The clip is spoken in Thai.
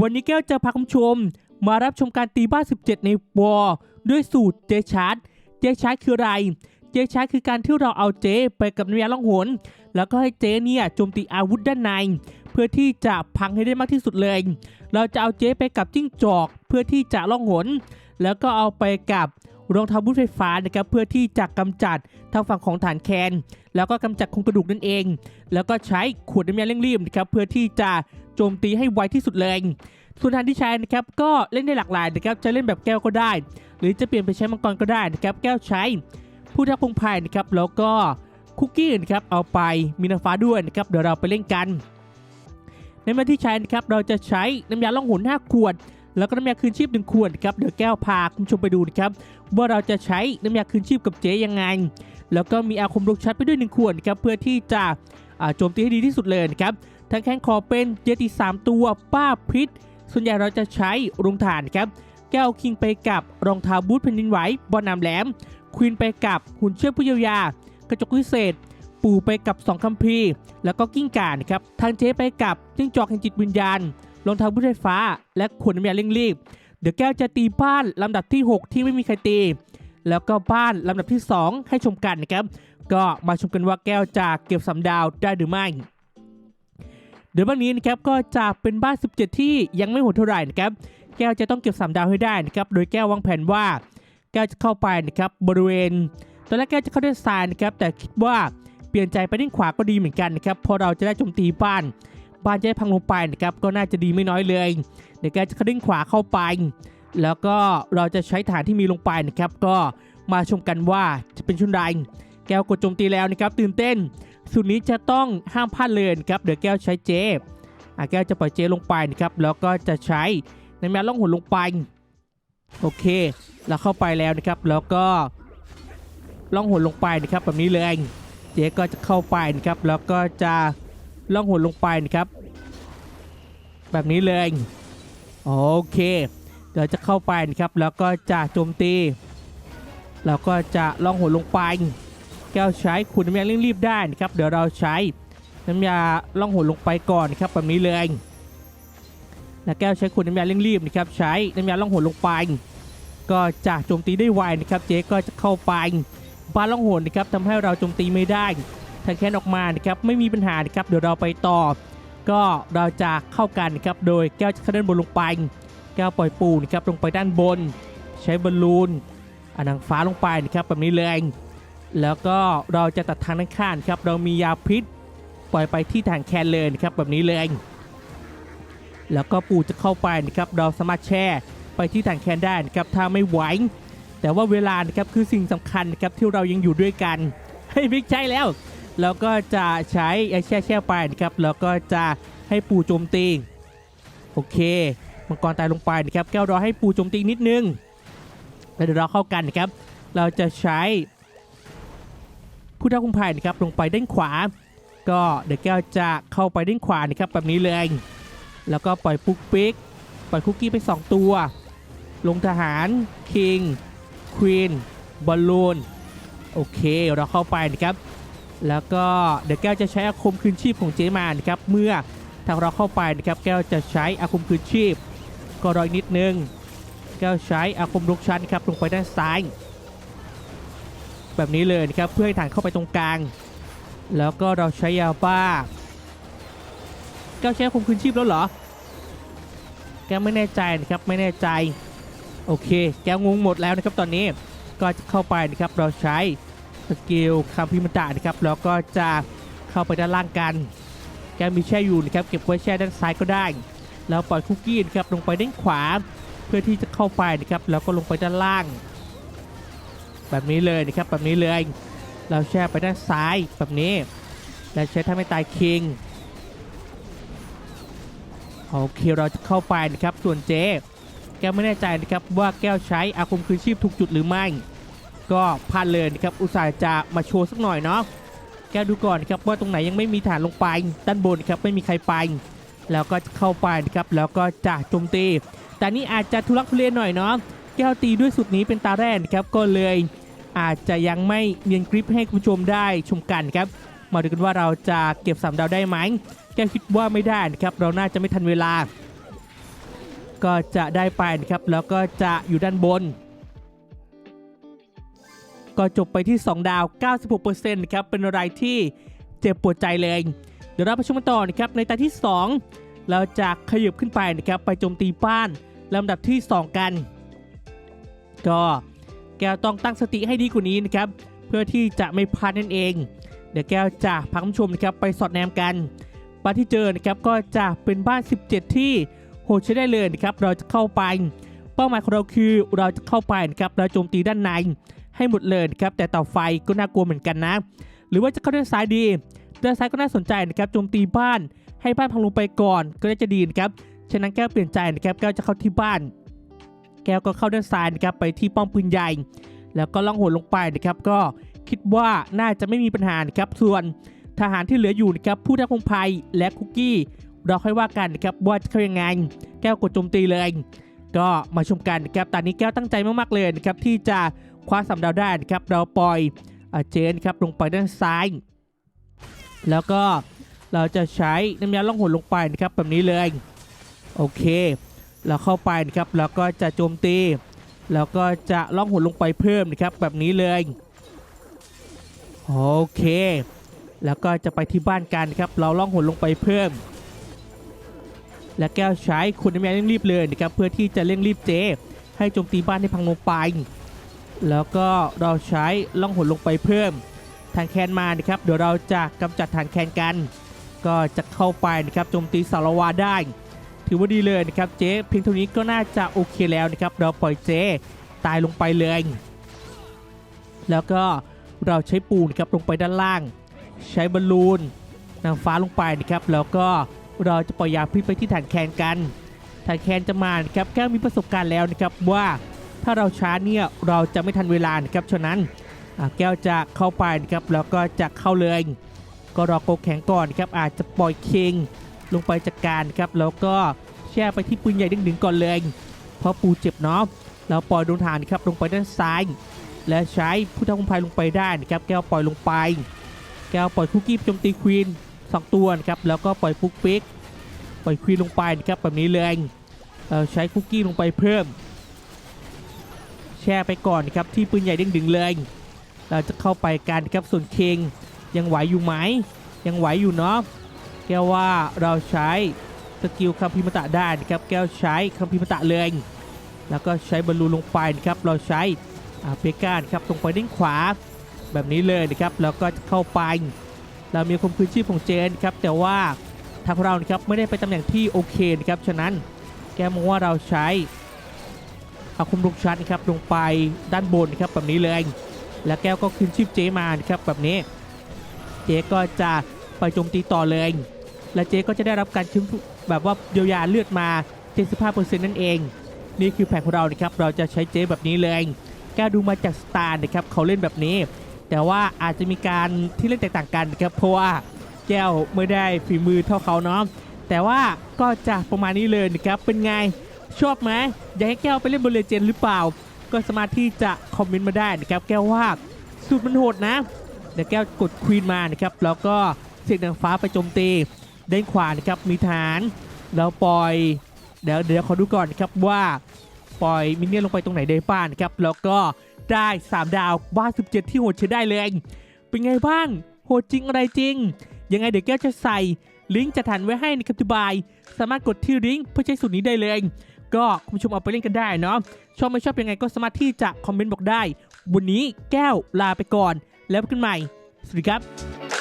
วันนี้แก้วจะพาคุณผู้ชม มารับชมการตีบ้าน 17 ในวอร์ด้วยสูตรเจชาร์ดเจชาร์ดคืออะไร เจชาร์ดคือการที่เราเอาเจไปกับน้ำยาล่องหน แล้วก็ให้เจเนี่ยโจมตีอาวุธด้านใน เพื่อที่จะพังให้ได้มากที่สุดเลย เราจะเอาเจไปกับจิ้งจอก เพื่อที่จะล่องหน แล้วก็เอาไปกับ รองเท้าบูทไฟฟ้านะครับเพื่อที่จะกำจัดทางฝั่งของฐานแคน แล้วก็กำจัดโครงกระดูกนั่นเอง แล้วก็ใช้ขวดน้ำยาเร่งรีบนะครับเพื่อที่จะโจมตีให้ไวที่สุดเลยส่วนทางที่ใช้นะครับก็เล่นได้หลากหลายนะครับจะเล่นแบบแก้วก็ได้ หรือจะเปลี่ยนไปใช้มังกรก็ได้นะครับแก้วใช้ผู้ทักพงไพ่นะครับแล้วก็คุกกี้นะครับเอาไปมีน้ำฟ้าด้วยนะครับเดี๋ยวเราไปเล่นกัน ในมาที่ใช้นะครับเราจะใช้น้ำยาล่องหน5ขวด แล้วก็น้ำยาคืนชีพ1ขวดนะครับเดี๋ยวแก้วพาคุณผู้ชมไปดูนะครับว่าเราจะใช้น้ำยาคืนชีพกับเจ๊ยังไง แล้วก็มีอาคมลูกชัดไปด้วย1ขวดนะครับเพื่อที่จะโจมตีให้ดีที่สุดเลยนะครับทั้งแข้งคอเป็นเจติ3ตัวป้าพิษ ส่วนใหญ่เราจะใช้รุงฐานครับแก้วคิงไปกับรองเท้าบูทแผ่นดินไหวบอลนำแหลมควีนไปกับหุ่นเชือกผู้เยียวยากระจกวิเศษ ปู่ไปกับสองคัมภีร์ แล้วก็กิ้งก่านะครับทางเจ๊ไปกับจิ้งจอกแห่งจิตวิญญาณ รองเท้าบูทไฟฟ้า และขวดน้ำยาเร่งรีบ เดี๋ยวแก้วจะตีบ้านลำดับที่ 6 ที่ไม่มีใครตี แล้วก็บ้านลำดับที่ 2 ให้ชมกันนะครับ ก็มาชมกันว่าแก้วจะเก็บสำดาวได้หรือไม่เดี๋ยววันนี้นะครับก็จะเป็นบ้าน 17 ที่ยังไม่โหดเท่าไหร่นะครับ แก้วจะต้องเก็บ3ดาวให้ได้นะครับ โดยแก้ววางแผนว่า แก้วจะเข้าไปนะครับบริเวณ ตอนแรกแก้วจะเข้าด้านซ้ายนะครับ แต่คิดว่าเปลี่ยนใจไปด้านขวาก็ดีเหมือนกันนะครับพราะเราจะได้โจมตีบ้าน บ้านจะได้พังลงไปนะครับก็น่าจะดีไม่น้อยเลยเดี๋ยวแกจะข้าด้านขวาเข้าไป แล้วก็เราจะใช้ฐานที่มีลงไปนะครับก็มาชมกันว่าจะเป็นชุดใดแก้วกดโจมตีแล้วนะครับตื่นเต้นสุดนี้จะต้องห้ามพลาดเลยนะครับเดี๋ยวแก้วใช้เจอะแก้วจะปล่อยเจลงไปนะครับแล้วก็จะใช้ใน้ำยาล่องหนลงไปโอเค เราเข้าไปแล้วนะครับ แล้วก็ล่องหนลงไปนะครับแบบนี้เลยเจก็จะเข้าไปนะครับแล้วก็จะล่องหนลงไปนะครับ แบบนี้เลยโอเค เดี๋ยวจะเข้าไปนะครับ แล้วก็จะโจมตี แล้วก็จะล่องหนลงไป แก้วใช้ขุนน้ำยาเร่งรีบได้นะครับ เดี๋ยวเราใช้น้ำยาล่องหนลงไปก่อนนะครับแบบนี้เลยแล้วแก้วใช้ขุนน้ำยาเร่งรีบนะครับ ใช้น้ำยาล่องหนลงไป ก็จะโจมตีได้ไวนะครับ เจ๊ก็จะเข้าไปบ้านล่องหนนะครับทำให้เราโจมตีไม่ได้ทางแค้นออกมานะครับไม่มีปัญหานะครับเดี๋ยวเราไปต่อ ก็เราจะเข้ากันนะครับโดยแก้วจะเข้าด้านบนลงไป แก้วปล่อยปูนะครับลงไปด้านบน ใช้บอลลูนอ่านางฟ้าลงไปนะครับแบบนี้เลยแล้วก็เราจะตัดทางด้านข้างครับเรามียาพิษปล่อยไปที่ฐานแคนเลยนะครับแบบนี้เลยแล้วก็ปูจะเข้าไปนะครับเราสามารถแช่ไปที่ฐานแคนได้นะครับถ้าไม่ไหวแต่ว่าเวลานะครับคือสิ่งสำคัญนะครับที่เรายังอยู่ด้วยกันให้ยไม่ใช่แล้ว แล้วก็จะใช้ไอ้แช่แช่ไปนะครับแล้วก็จะให้ปูโจมตีโอเคมังกรตายลงไปนะครับแก้วรอให้ปูโจมตีนิดนึงแล้วเดี๋ยวเราเข้ากันนะครับ เราจะใช้ผู้ท้าคุมภัยนะครับลงไปด้านขวา ก็เดี๋ยวแก้วจะเข้าไปด้านขวานะครับแบบนี้เลยแล้วก็ปล่อยปุ๊กปิ๊กปล่อยคุกกี้ไป 2 ตัว ลงทหารคิงควีนบอลลูนโอเค เราเข้าไปนะครับ แล้วก็เดี๋ยวแก้วจะใช้อาคมคืนชีพของเจมานะครับเมื่อทางเราเข้าไปนะครับแก้วจะใช้อาคมคืนชีพ ก็รออีกนิดนึง แก้วใช้อาคมลุกชันครับลงไปด้านซ้าย แบบนี้เลยนะครับเพื่อให้ฐานเข้าไปตรงกลาง แล้วก็เราใช้ยาบ้าแก้วใช้อาคมคืนชีพแล้วเหรอ แก้วไม่แน่ใจนะครับไม่แน่ใจโอเค แก้วงงหมดแล้วนะครับตอนนี้ก็จะเข้าไปนะครับเราใช้ สกิลคัมพิมตะนะครับแล้วก็จะเข้าไปด้านล่างกันแกมีแช่อยู่นะครับเก็บไว้แช่ด้านซ้ายก็ได้ แล้วปล่อยคุกกี้นะครับลงไปด้านขวา เพื่อที่จะเข้าไปนะครับแล้วก็ลงไปด้านล่าง แบบนี้เลยนะครับแบบนี้เลย เราแช่ไปด้านซ้ายแบบนี้ แล้วใช้ท่าไม่ตายคิงโอเคเราจะเข้าไปนะครับส่วนเจ๊แกไม่แน่ใจนะครับว่าแก้วใช้อาคมคืนชีพถูกจุดหรือไม่ ก็พลาดเลยนะครับอุตส่าห์จะมาโชว์สักหน่อยเนาะแกดูก่อนครับว่าตรงไหนยังไม่มีฐานลงไปด้านบนครับไม่มีใครไป แล้วก็เข้าไปนะครับแล้วก็จะโจมตี แต่นี่อาจจะทุลักทุเลหน่อยเนาะแก้วตีด้วยสุดนี้เป็นตาแรกนครับก็เลย อาจจะยังไม่เนียนคลิปให้คุณผู้ชมได้ชมกันครับมาดูกันว่าเราจะเก็บสามดาวได้ไหมแก้วคิดว่าไม่ได้นะครับเราน่าจะไม่ทันเวลา ก็จะได้ไปนะครับแล้วก็จะอยู่ด้านบน ก็จบไปที่ 2 ดาว 96%นะครับเป็นอะไรที่เจ็บปวดใจเลย เดี๋ยวเราไปชมกันต่อนะครับในตาที่ 2 เราจะขยับขึ้นไปนะครับไปโจมตีบ้านลำดับที่ 2 กัน ก็แก้วต้องตั้งสติให้ดีกว่านี้นะครับเพื่อที่จะไม่พลาดนั่นเอง เดี๋ยวแก้วจะพักผู้ชมนะครับไปสอดแนมกันบ้านที่เจอนะครับก็จะเป็นบ้าน 17 ที่โหดใช้ได้เลยนะครับเราจะเข้าไป เป้าหมายของเราคือเราจะเข้าไปนะครับเราโจมตีด้านใน ให้หมดเลยครับแต่เต่าไฟก็น่ากลัวเหมือนกันนะ หรือว่าจะเข้าด้านซ้ายดีด้านซ้ายก็น่าสนใจนะครับโจมตีบ้าน ให้บ้านพังลงไปก่อนก็น่าจะดีนะครับฉะนั้นแก้วเปลี่ยนใจนะครับแก้วจะเข้าที่บ้าน แก้วก็เข้าด้านซ้ายนะครับไปที่ป้อมปืนใหญ่ แล้วก็ล่องหนลงไปนะครับก็คิดว่าน่าจะไม่มีปัญหานะครับส่วนทหารที่เหลืออยู่นะครับผู้ทักคงภัยและคุกกี้เราค่อยว่ากันนะครับว่าจะเข้ายังไง แก้วกดโจมตีเลย ก็มาชมกันนะครับตอนนี้แก้วตั้งใจมากๆเลยนะครับที่จะ คว้าสามดาวได้ครับเราปล่อยอเจนครับลงไปด้านซ้าย แล้วก็เราจะใช้น้ำยาล่องหนลงไปนะครับแบบนี้เลยโอเค เราเข้าไปนะครับแล้วก็จะโจมตีแล้วก็จะล่องหนลงไปเพิ่มนะครับแบบนี้เลยโอเค แล้วก็จะไปที่บ้านกันครับ เราล่องหนลงไปเพิ่ม และแก้วใช้คุณน้ำยาเร่งรีบเลยนะครับเพื่อที่จะเร่งรีบเจ ให้โจมตีบ้านให้พังลงไป แล้วก็เราใช้ล่องหนลงไปเพิ่มทางแคนมานะครับ เดี๋ยวเราจะกำจัดฐานแคนกัน ก็จะเข้าไปนะครับโจมตีสารวาได้ ถือว่าดีเลยนะครับเจ๊เพียงเท่านี้ก็น่าจะโอเคแล้วนะครับ เราปล่อยเจ๊ตายลงไปเลย แล้วก็เราใช้ปูนครับลงไปด้านล่าง ใช้บอลลูนนางฟ้าลงไปนะครับ แล้วก็เราจะปล่อยยาพิษไปที่ฐานแคนกันฐานแคนจะมานะครับแก้วมีประสบการณ์แล้วนะครับว่า ถ้าเราช้าเนี่ยเราจะไม่ทันเวลานะครับฉะนั้นแก้วจะเข้าไปนะครับแล้วก็จะเข้าเลย ก็รอโกแข็งก่อนครับอาจจะปล่อยเคงลงไปจัดการครับแล้วก็แช่ไปที่ปืนใหญ่ดึงๆก่อนเลยเพราะปูเจ็บเนาะเราปล่อยโดวงฐานครับลงไปด้านซ้าย และใช้ผู้ทำคุมภัยลงไปได้นะครับแก้วปล่อยลงไป แก้วปล่อยคุกกี้โจมตีควีนสองตัวนะครับแล้วก็ปล่อยฟุกปิกปล่อยควีนลงไปนะครับแบบนี้เลยเราใช้คุกกี้ลงไปเพิ่ม แช่ไปก่อนนะครับที่ปืนใหญ่ด้งดึงเลย เราจะเข้าไปกันครับส่วนเคงยังไหวอยู่ไหม ยังไหวอยู่เนาะแก้วว่าเราใช้สกิลคัมพิมตะได้นะครับแก้วใช้คัมพิมตะเลย แล้วก็ใช้บอลลูนลงไปนะครับเราใช้อาเปกานครับตรงไปด้านขวาแบบนี้เลยนะครับแล้วก็เข้าไป เรามีความคืนชีพของเจนครับแต่ว่าทางเรานะครับไม่ได้ไปตำแหน่งที่โอเคนะครับฉะนั้นแกมองว่าเราใช้ เอาคุมลูกชัดนะครับลงไปด้านบนครับแบบนี้เลย แล้วแก้วก็คืนชีพเจมานครับแบบนี้ เจก็จะไปโจมตีต่อเลย และเจก็จะได้รับการชื้นแบบว่าเยียวยาเลือดมา 75%นั่นเอง นี่คือแผนของเรานะครับเราจะใช้เจแบบนี้เลยแก้วดูมาจากสตาร์นะครับเขาเล่นแบบนี้ แต่ว่าอาจจะมีการที่เล่นแตกต่างกันนะครับเพราะว่าแก้วไม่ได้ฝีมือเท่าเขาเนาะแต่ว่าก็จะประมาณนี้เลยนะครับเป็นไง ชอบไหมอยากให้แก้วไปเล่นบนเลเจนหรือเปล่า ก็สามารถที่จะคอมเมนต์มาได้นะครับแก้วว่าสูตรมันโหดนะเดี๋ยวแก้วกดควีนมานะครับแล้วก็เสกนางฟ้าไปโจมตีด้านขวานะครับมีฐานแล้วปล่อยเดี๋ยวเดี๋ยวขอดูก่อนนะครับว่าปล่อยมินเนี่ยลงไปตรงไหนได้บ้างนะครับแล้วก็ได้ 3 ดาวบ้าน17 ที่โหดใช้ได้เลย เป็นไงบ้างโหดจริงอะไรจริง ยังไงเดี๋ยวแก้วจะใส่ลิงก์จะทันไว้ให้ในคำอธิบาย สามารถกดที่ลิงก์เพื่อใช้สูตรนี้ได้เลย ก็คุณผู้ชมเอาไปเล่นกันได้เนาะชอบไม่ชอบยังไงก็สามารถที่จะคอมเมนต์บอกได้ วันนี้แก้วลาไปก่อนแล้วพบกันใหม่ สวัสดีครับ